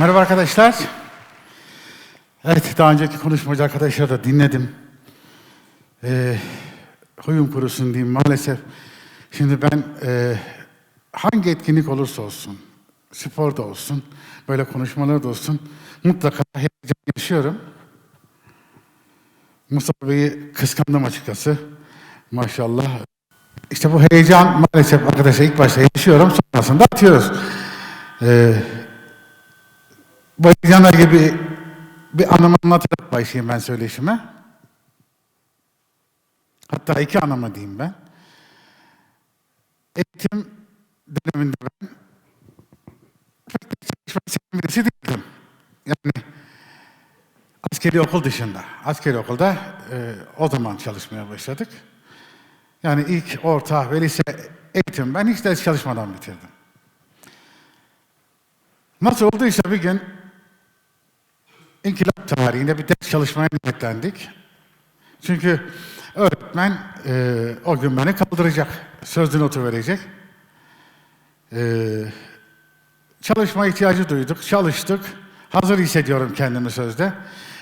Merhaba arkadaşlar. Evet, daha önceki konuşmacı arkadaşları da dinledim. Ee, huyum kurusun diyeyim maalesef. Şimdi ben e, hangi etkinlik olursa olsun, spor da olsun, böyle konuşmalar da olsun, mutlaka heyecan yaşıyorum. Mustafa Bey'i kıskandım açıkçası. Maşallah. İşte bu heyecan maalesef arkadaşlar ilk başta yaşıyorum, sonrasında atıyoruz. Ee, heyecanla gibi bir anımı anlatarak başlayayım ben söyleşime. Hatta iki anımı diyeyim ben. Eğitim döneminde ben pek de çalışmayı seven birisi değildim. Yani askeri okul dışında. Askeri okulda e, o zaman çalışmaya başladık. Yani ilk orta ve lise eğitim ben hiç ders çalışmadan bitirdim. Nasıl olduysa bir gün İnkılap tarihinde bir ders çalışmaya niyetlendik. Çünkü öğretmen e, o gün beni kaldıracak, sözlü notu verecek. E, çalışma ihtiyacı duyduk, çalıştık. Hazır hissediyorum kendimi sözde.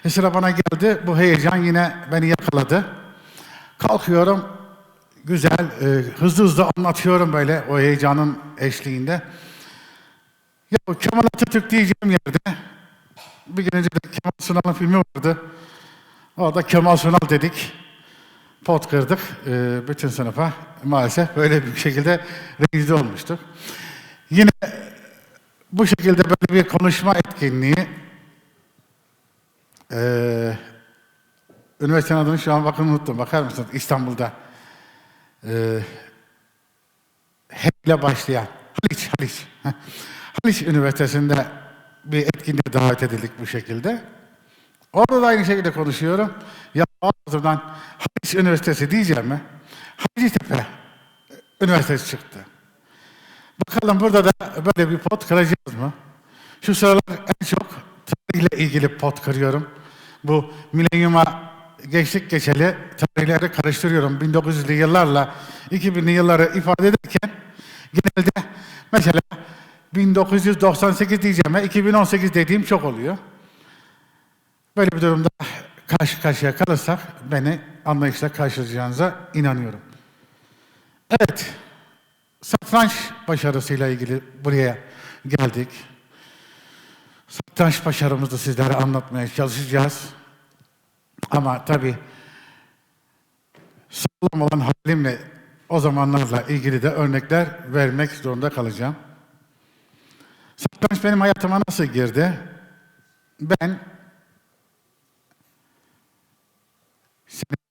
E sıra bana geldi, bu heyecan yine beni yakaladı. Kalkıyorum, güzel, e, hızlı hızlı anlatıyorum böyle o heyecanın eşliğinde. Ya Kemal Atatürk diyeceğim yerde bir gün önce de Kemal Sunal'ın filmi vardı. Orada Kemal Sunal dedik. Pot kırdık. Ee, bütün sınıfa maalesef böyle bir şekilde revize olmuştuk. Yine bu şekilde böyle bir konuşma etkinliği ee, üniversitenin adını şu an bakın unuttum. Bakar mısınız? İstanbul'da. Ee, H ile başlayan. Haliç, Haliç. Haliç Üniversitesi'nde bir etkinliğe davet edildik bu şekilde. Orada da aynı şekilde konuşuyorum. Ya ağzımdan Haliç Üniversitesi diyeceğim mi? Hacettepe Üniversitesi çıktı. Bakalım burada da böyle bir pot kıracağız mı? Şu sıralar en çok tarihle ilgili pot kırıyorum. Bu milenyuma geçtik geçeli tarihleri karıştırıyorum. 1900'lü yıllarla 2000'li yılları ifade ederken genelde mesela 1998 diyeceğime 2018 dediğim çok oluyor. Böyle bir durumda karşı karşıya kalırsak beni anlayışla karşılayacağınıza inanıyorum. Evet, satranç başarısıyla ilgili buraya geldik. Satranç başarımızı sizlere anlatmaya çalışacağız. Ama tabii sağlam olan halimle o zamanlarla ilgili de örnekler vermek zorunda kalacağım. Satranç benim hayatıma nasıl girdi? Ben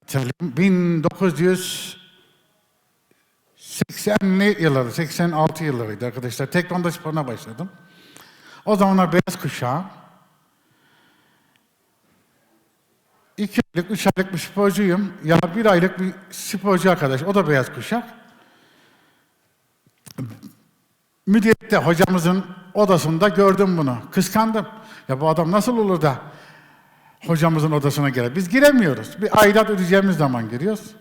hatırlayayım, 1980'li yılları, 86 yıllarıydı arkadaşlar. Tekvando sporuna başladım. O zamanlar beyaz kuşağı. İki aylık, üç aylık bir sporcuyum. Ya bir aylık bir sporcu arkadaş, o da beyaz kuşak. Müdüriyette hocamızın odasında gördüm bunu. Kıskandım. Ya bu adam nasıl olur da hocamızın odasına girer? Biz giremiyoruz. Bir aidat ödeyeceğimiz zaman giriyoruz.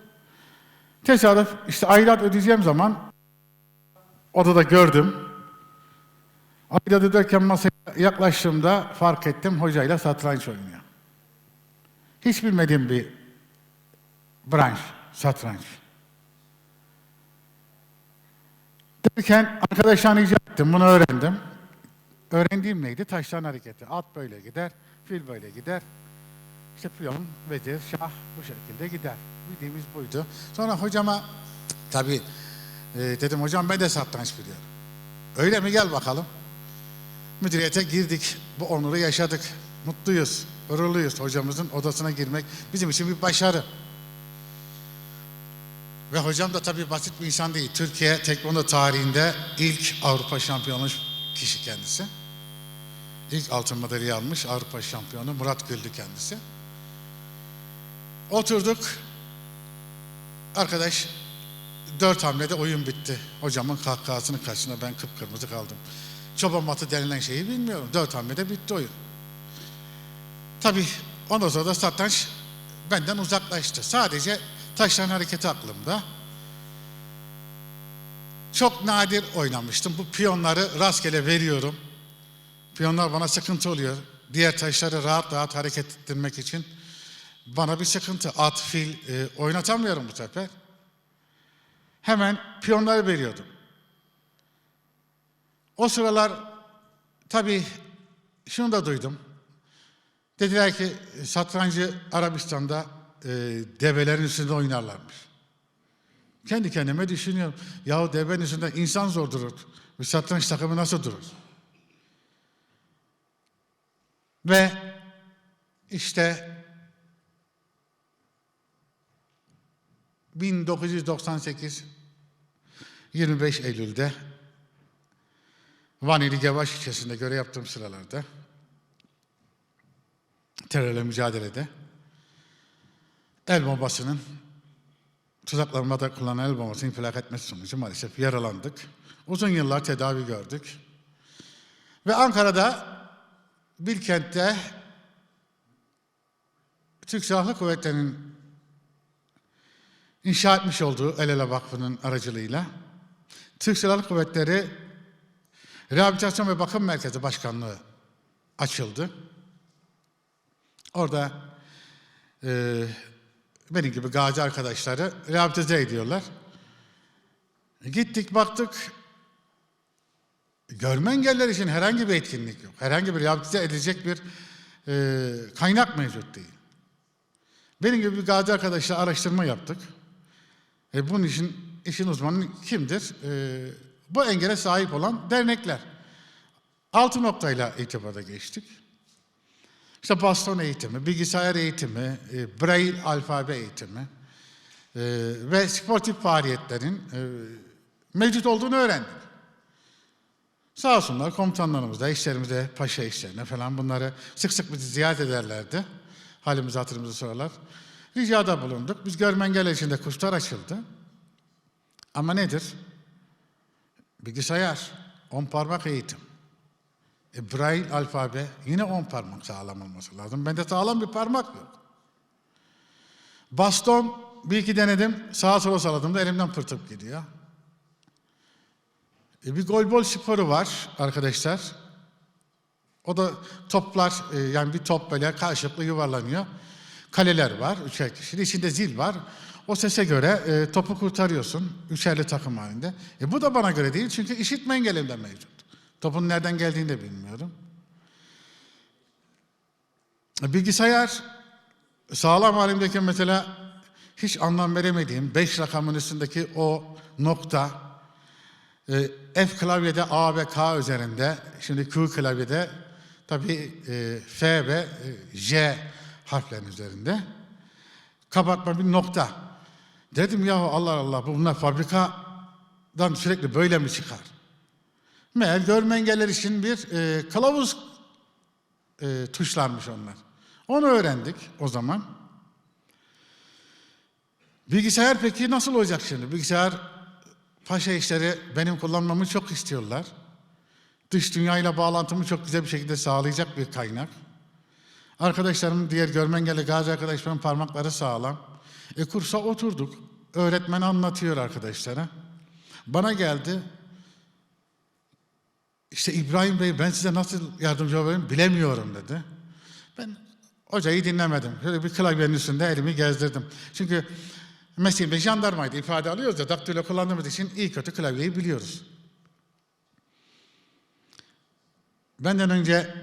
Tesadüf işte aidat ödeyeceğim zaman odada gördüm. Aidat öderken masaya yaklaştığımda fark ettim hocayla satranç oynuyor. Hiç bilmediğim bir branş, satranç. Derken arkadaşlarına rica ettim, bunu öğrendim. Öğrendiğim neydi? Taşların hareketi. At böyle gider, fil böyle gider. İşte piyon, vezir, şah bu şekilde gider. Bildiğimiz buydu. Sonra hocama, tabii e, dedim hocam ben de satranç biliyorum. Öyle mi gel bakalım. Müdüriyete girdik, bu onuru yaşadık. Mutluyuz, gururluyuz hocamızın odasına girmek bizim için bir başarı. Ve hocam da tabii basit bir insan değil. Türkiye tekvando tarihinde ilk Avrupa şampiyonu kişi kendisi. İlk altın madalya almış Avrupa şampiyonu Murat Güldü kendisi. Oturduk. Arkadaş dört hamlede oyun bitti. Hocamın kahkahasının karşısında ben kıpkırmızı kaldım. Çoban matı denilen şeyi bilmiyorum. Dört hamlede bitti oyun. Tabii ondan sonra da satranç benden uzaklaştı. Sadece taşların hareketi aklımda. Çok nadir oynamıştım. Bu piyonları rastgele veriyorum. Piyonlar bana sıkıntı oluyor. Diğer taşları rahat rahat hareket ettirmek için bana bir sıkıntı. At, fil e, oynatamıyorum bu sefer. Hemen piyonları veriyordum. O sıralar tabii şunu da duydum. Dediler ki satrancı Arabistan'da e, develerin üstünde oynarlarmış. Kendi kendime düşünüyorum. Yahu devenin üstünde insan zor durur. Bir satranç takımı nasıl durur? Ve işte 1998 25 Eylül'de Vanili Gevaş ilçesinde görev yaptığım sıralarda terörle mücadelede el bombasının tuzaklanmada kullanılan el bombasının infilak etmesi sonucu maalesef yaralandık. Uzun yıllar tedavi gördük. Ve Ankara'da Bilkent'te Türk Silahlı Kuvvetleri'nin inşa etmiş olduğu El Ele Vakfı'nın aracılığıyla Türk Silahlı Kuvvetleri Rehabilitasyon ve Bakım Merkezi Başkanlığı açıldı. Orada e, benim gibi gazi arkadaşları rehabilite ediyorlar. Gittik baktık. Görme engelliler için herhangi bir etkinlik yok. Herhangi bir rehabilite edilecek bir e, kaynak mevcut değil. Benim gibi bir gazi arkadaşla araştırma yaptık. E, bunun için işin uzmanı kimdir? E, bu engele sahip olan dernekler. Altı noktayla irtibata geçtik. İşte baston eğitimi, bilgisayar eğitimi, e, braille alfabe eğitimi e, ve sportif faaliyetlerin e, mevcut olduğunu öğrendik. Sağ olsunlar komutanlarımız da işlerimize, paşa işlerine falan bunları sık sık bizi ziyaret ederlerdi. Halimizi hatırımızı sorarlar. Ricada bulunduk. Biz görme engelli içinde kurslar açıldı. Ama nedir? Bilgisayar, on parmak eğitim. E, Braille alfabe yine on parmak sağlam olması lazım. Bende sağlam bir parmak yok. Baston bir iki denedim. Sağa sola salladığımda elimden pırtıp gidiyor. E, bir golbol sporu var arkadaşlar. O da toplar e, yani bir top böyle karşılıklı yuvarlanıyor. Kaleler var. Üçer kişinin içinde zil var. O sese göre e, topu kurtarıyorsun. Üçerli takım halinde. E, bu da bana göre değil çünkü işitme engelimde mevcut. Topun nereden geldiğini de bilmiyorum. E, Bilgisayar sağlam halimdeki mesela hiç anlam veremediğim beş rakamın üstündeki o nokta e, F klavyede A ve K üzerinde şimdi Q klavyede tabii e, F ve J harflerin üzerinde kapatma bir nokta. Dedim ya Allah Allah bunlar fabrikadan sürekli böyle mi çıkar? Meğer görme engeller için bir e, kılavuz e, tuşlanmış onlar. Onu öğrendik o zaman. Bilgisayar peki nasıl olacak şimdi? Bilgisayar paşa işleri benim kullanmamı çok istiyorlar. Dış dünyayla bağlantımı çok güzel bir şekilde sağlayacak bir kaynak. Arkadaşlarım, diğer görme engelli gazi arkadaşlarımın parmakları sağlam. E kursa oturduk. Öğretmen anlatıyor arkadaşlara. Bana geldi. İşte İbrahim Bey ben size nasıl yardımcı olabilirim bilemiyorum dedi. Ben hocayı dinlemedim. Şöyle bir klavyenin üstünde elimi gezdirdim. Çünkü mesleğimde jandarmaydı. ifade alıyoruz da daktilo kullandığımız için iyi kötü klavyeyi biliyoruz. Benden önce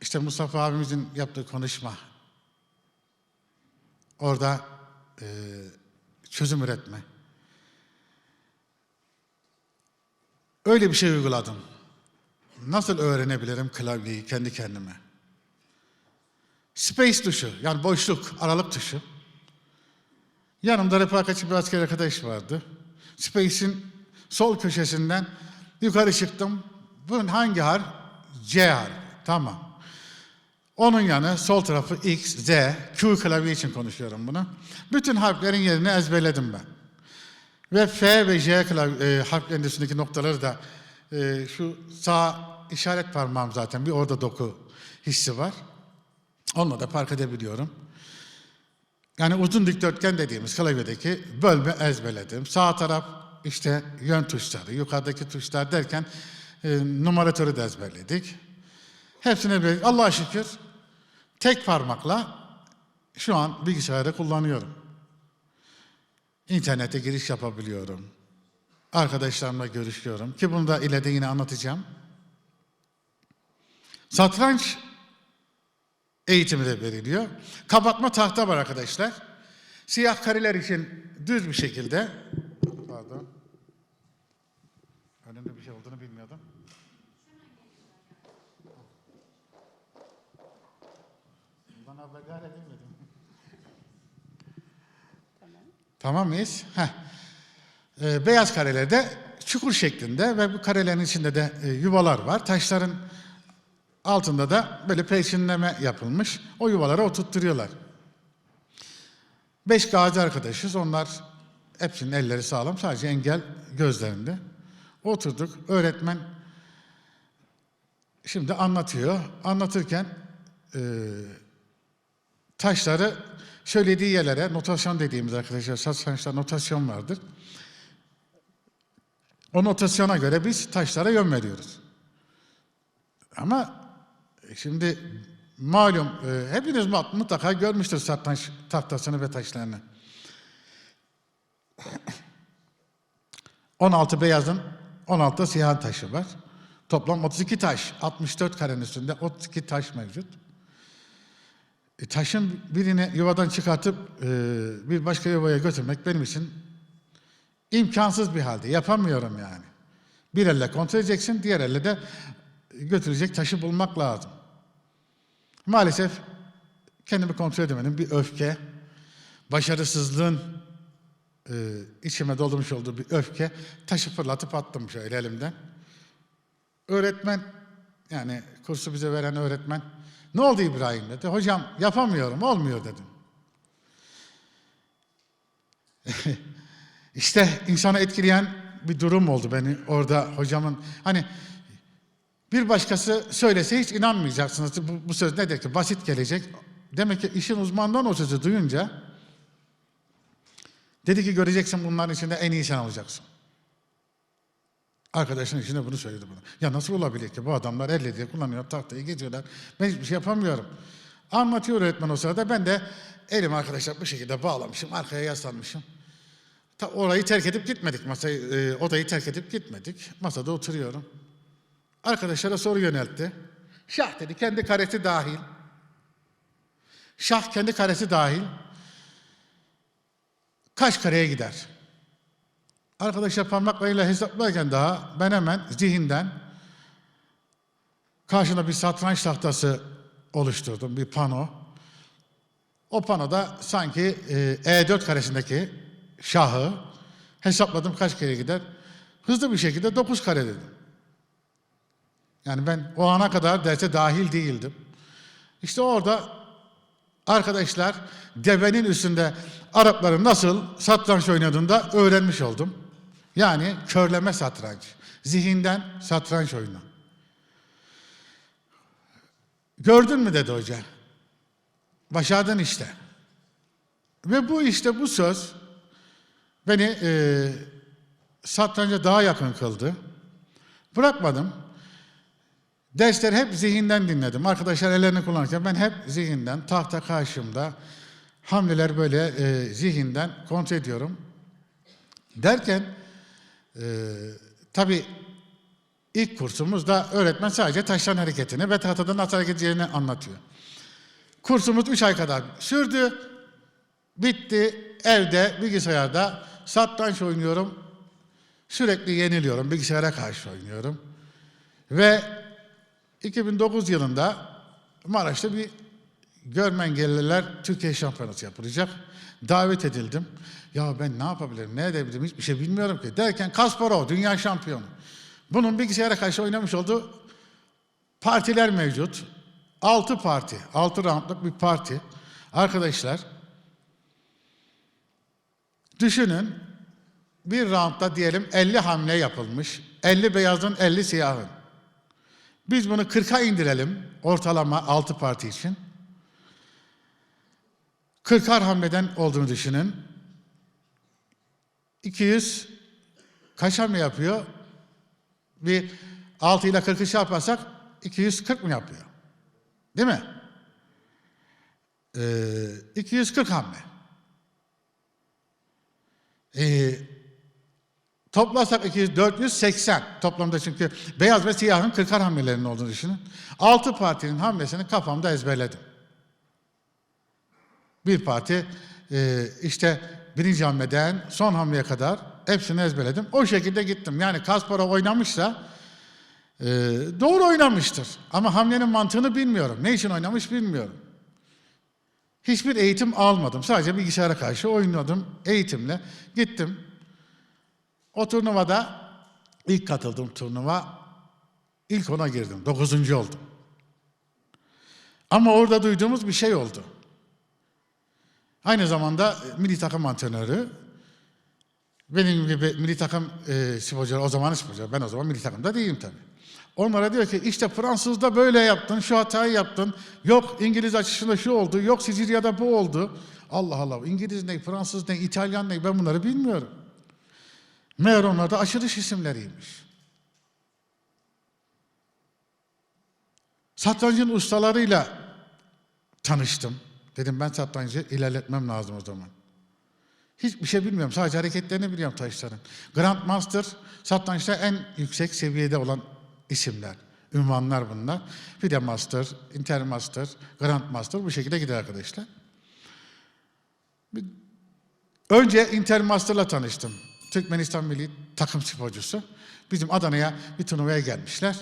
işte Mustafa abimizin yaptığı konuşma. Orada e, çözüm üretme. Öyle bir şey uyguladım. Nasıl öğrenebilirim klavyeyi kendi kendime? Space tuşu, yani boşluk, aralık tuşu. Yanımda refakatçi bir asker arkadaş vardı. Space'in sol köşesinden yukarı çıktım. Bunun hangi harf? C harfi. Tamam. Onun yanı sol tarafı X, Z, Q klavye için konuşuyorum bunu. Bütün harflerin yerini ezberledim ben. Ve F ve J klavye, e, harflerin üstündeki noktaları da e, şu sağ işaret parmağım zaten bir orada doku hissi var. Onunla da fark edebiliyorum. Yani uzun dikdörtgen dediğimiz klavyedeki bölme ezberledim. Sağ taraf işte yön tuşları, yukarıdaki tuşlar derken e, numaratörü de ezberledik. Hepsine bir Allah'a şükür tek parmakla şu an bilgisayarı kullanıyorum. İnternete giriş yapabiliyorum. Arkadaşlarımla görüşüyorum ki bunu da ileride yine anlatacağım. Satranç eğitimi de veriliyor. Kapatma tahta var arkadaşlar. Siyah kareler için düz bir şekilde. Pardon. Önümde bir şey olduğunu bilmiyordum. Bundan haberdar edilmedim. Tamam mıyız? Heh. Ee, beyaz karelerde çukur şeklinde ve bu karelerin içinde de e, yuvalar var. Taşların altında da böyle peşinleme yapılmış. O yuvalara oturtturuyorlar. Beş gazi arkadaşız. Onlar hepsinin elleri sağlam. Sadece engel gözlerinde. Oturduk. Öğretmen şimdi anlatıyor. Anlatırken e, taşları söylediği yerlere notasyon dediğimiz arkadaşlar satrançta notasyon vardır. O notasyona göre biz taşlara yön veriyoruz. Ama şimdi malum e, hepiniz mutlaka görmüştür satranç tahtasını ve taşlarını. 16 beyazın 16 siyah taşı var. Toplam 32 taş. 64 karenin üstünde 32 taş mevcut. E, taşın birini yuvadan çıkartıp e, bir başka yuvaya götürmek benim için imkansız bir halde. Yapamıyorum yani. Bir elle kontrol edeceksin, diğer elle de götürecek taşı bulmak lazım. Maalesef kendimi kontrol edemedim. Bir öfke, başarısızlığın e, içime dolmuş olduğu bir öfke. Taşı fırlatıp attım şöyle elimden. Öğretmen, yani kursu bize veren öğretmen, ne oldu İbrahim dedi. Hocam yapamıyorum, olmuyor dedim. işte insanı etkileyen bir durum oldu beni orada hocamın. Hani bir başkası söylese hiç inanmayacaksınız. Bu, bu söz nedir ki? Basit gelecek. Demek ki işin uzmanından o sözü duyunca dedi ki göreceksin bunların içinde en iyi sen olacaksın. Arkadaşın içinde bunu söyledi bana. Ya nasıl olabilir ki bu adamlar elle diye kullanıyor tahtayı geziyorlar. Ben hiçbir şey yapamıyorum. Anlatıyor öğretmen o sırada. Ben de elim arkadaşlar bu şekilde bağlamışım. Arkaya yaslanmışım. Ta orayı terk edip gitmedik. Masayı, e, odayı terk edip gitmedik. Masada oturuyorum. Arkadaşlara soru yöneltti. Şah dedi kendi karesi dahil. Şah kendi karesi dahil. Kaç kareye gider? Arkadaşlar parmaklarıyla hesaplarken daha ben hemen zihinden karşına bir satranç tahtası oluşturdum, bir pano. O panoda sanki e, E4 karesindeki şahı hesapladım kaç kere gider. Hızlı bir şekilde 9 kare dedim. Yani ben o ana kadar derse dahil değildim. İşte orada arkadaşlar devenin üstünde Arapların nasıl satranç oynadığını da öğrenmiş oldum. Yani körleme satranç. Zihinden satranç oyunu. Gördün mü dedi hoca. Başardın işte. Ve bu işte bu söz beni e, satranca daha yakın kıldı. Bırakmadım. Dersleri hep zihinden dinledim. Arkadaşlar ellerini kullanırken ben hep zihinden, tahta karşımda hamleler böyle e, zihinden kontrol ediyorum. Derken e, tabii ilk kursumuzda öğretmen sadece taşların hareketini ve tahtada nasıl hareket edeceğini anlatıyor. Kursumuz üç ay kadar sürdü. Bitti. Evde, bilgisayarda satranç oynuyorum. Sürekli yeniliyorum. Bilgisayara karşı oynuyorum. Ve 2009 yılında Maraş'ta bir görme engelliler Türkiye Şampiyonası yapılacak. Davet edildim. Ya ben ne yapabilirim, ne edebilirim hiçbir şey bilmiyorum ki. Derken Kasparov dünya şampiyonu. Bunun bilgisayara karşı oynamış olduğu partiler mevcut. Altı parti, altı roundluk bir parti. Arkadaşlar, düşünün bir roundda diyelim 50 hamle yapılmış. 50 beyazın, 50 siyahın. Biz bunu 40'a indirelim ortalama 6 parti için. 40'ar hamleden olduğunu düşünün. 200 kaç hamle yapıyor? Bir 6 ile 40'ı şey yaparsak 240 mı yapıyor? Değil mi? Ee, 240 hamle. Ee, toplasak 200, 480 toplamda çünkü beyaz ve siyahın 40'ar hamlelerinin olduğunu düşünün. 6 partinin hamlesini kafamda ezberledim. Bir parti e, işte birinci hamleden son hamleye kadar hepsini ezberledim. O şekilde gittim. Yani Kasparov oynamışsa e, doğru oynamıştır. Ama hamlenin mantığını bilmiyorum. Ne için oynamış bilmiyorum. Hiçbir eğitim almadım. Sadece bilgisayara karşı oynadım eğitimle. Gittim. O turnuvada ilk katıldığım turnuva ilk ona girdim. Dokuzuncu oldum. Ama orada duyduğumuz bir şey oldu. Aynı zamanda e, milli takım antrenörü. Benim gibi milli takım e, sporcuları, o zaman sporcular, ben o zaman milli takımda değilim tabii. Onlara diyor ki işte Fransız'da böyle yaptın, şu hatayı yaptın. Yok İngiliz açısında şu oldu, yok Sicilya'da bu oldu. Allah Allah, İngiliz ne, Fransız ne, İtalyan ne ben bunları bilmiyorum. Meğer onlar da aşırış isimleriymiş. Satrancın ustalarıyla tanıştım. Dedim ben satrancı ilerletmem lazım o zaman. Hiçbir şey bilmiyorum. Sadece hareketlerini biliyorum taşların. Grandmaster satrançta en yüksek seviyede olan isimler. Ünvanlar bunlar. Fide Master, Intermaster, Grandmaster bu şekilde gider arkadaşlar. Bir- Önce Intermaster'la tanıştım. Türkmenistan milli takım sporcusu. Bizim Adana'ya bir turnuvaya gelmişler.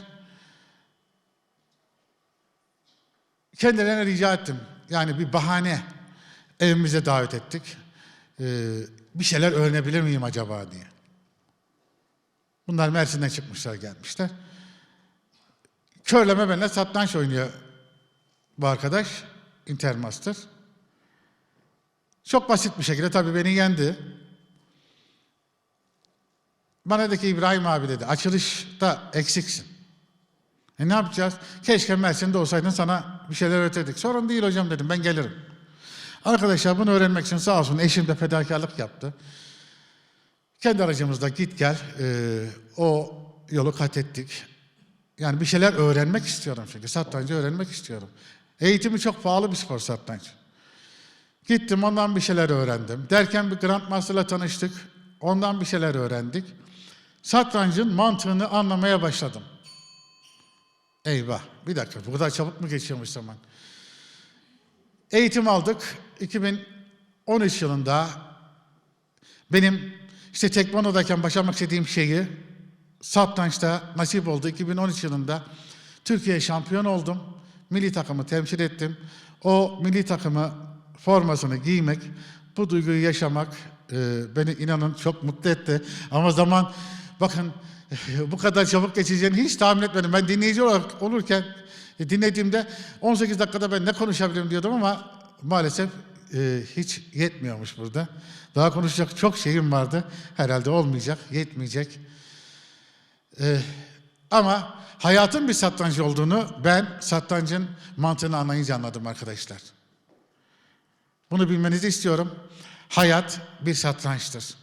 Kendilerine rica ettim. Yani bir bahane evimize davet ettik. Ee, bir şeyler öğrenebilir miyim acaba diye. Bunlar Mersin'den çıkmışlar gelmişler. Körleme benimle satranç oynuyor bu arkadaş. Intermaster. Çok basit bir şekilde tabii beni yendi. Bana dedi ki İbrahim abi dedi açılışta eksiksin. E ne yapacağız? Keşke Mersin'de olsaydın sana bir şeyler öğretirdik. Sorun değil hocam dedim ben gelirim. Arkadaşlar bunu öğrenmek için sağ olsun eşim de fedakarlık yaptı. Kendi aracımızda git gel e, o yolu kat ettik. Yani bir şeyler öğrenmek istiyorum çünkü satrancı öğrenmek istiyorum. Eğitimi çok pahalı bir spor satranç. Gittim ondan bir şeyler öğrendim. Derken bir Grandmaster'la tanıştık. Ondan bir şeyler öğrendik. Satrancın mantığını anlamaya başladım. Eyvah bir dakika bu kadar çabuk mu geçiyormuş zaman? Eğitim aldık. 2013 yılında benim işte tekvanodayken başlamak istediğim şeyi satrançta nasip oldu. 2013 yılında Türkiye şampiyon oldum. Milli takımı temsil ettim. O milli takımı formasını giymek, bu duyguyu yaşamak e, beni inanın çok mutlu etti. Ama zaman bakın bu kadar çabuk geçeceğini hiç tahmin etmedim. Ben dinleyici olarak olurken e, dinlediğimde 18 dakikada ben ne konuşabilirim diyordum ama maalesef e, hiç yetmiyormuş burada. Daha konuşacak çok şeyim vardı. Herhalde olmayacak, yetmeyecek. E, ama hayatın bir satrancı olduğunu ben satrancın mantığını anlayınca anladım arkadaşlar. Bunu bilmenizi istiyorum. Hayat bir satrançtır.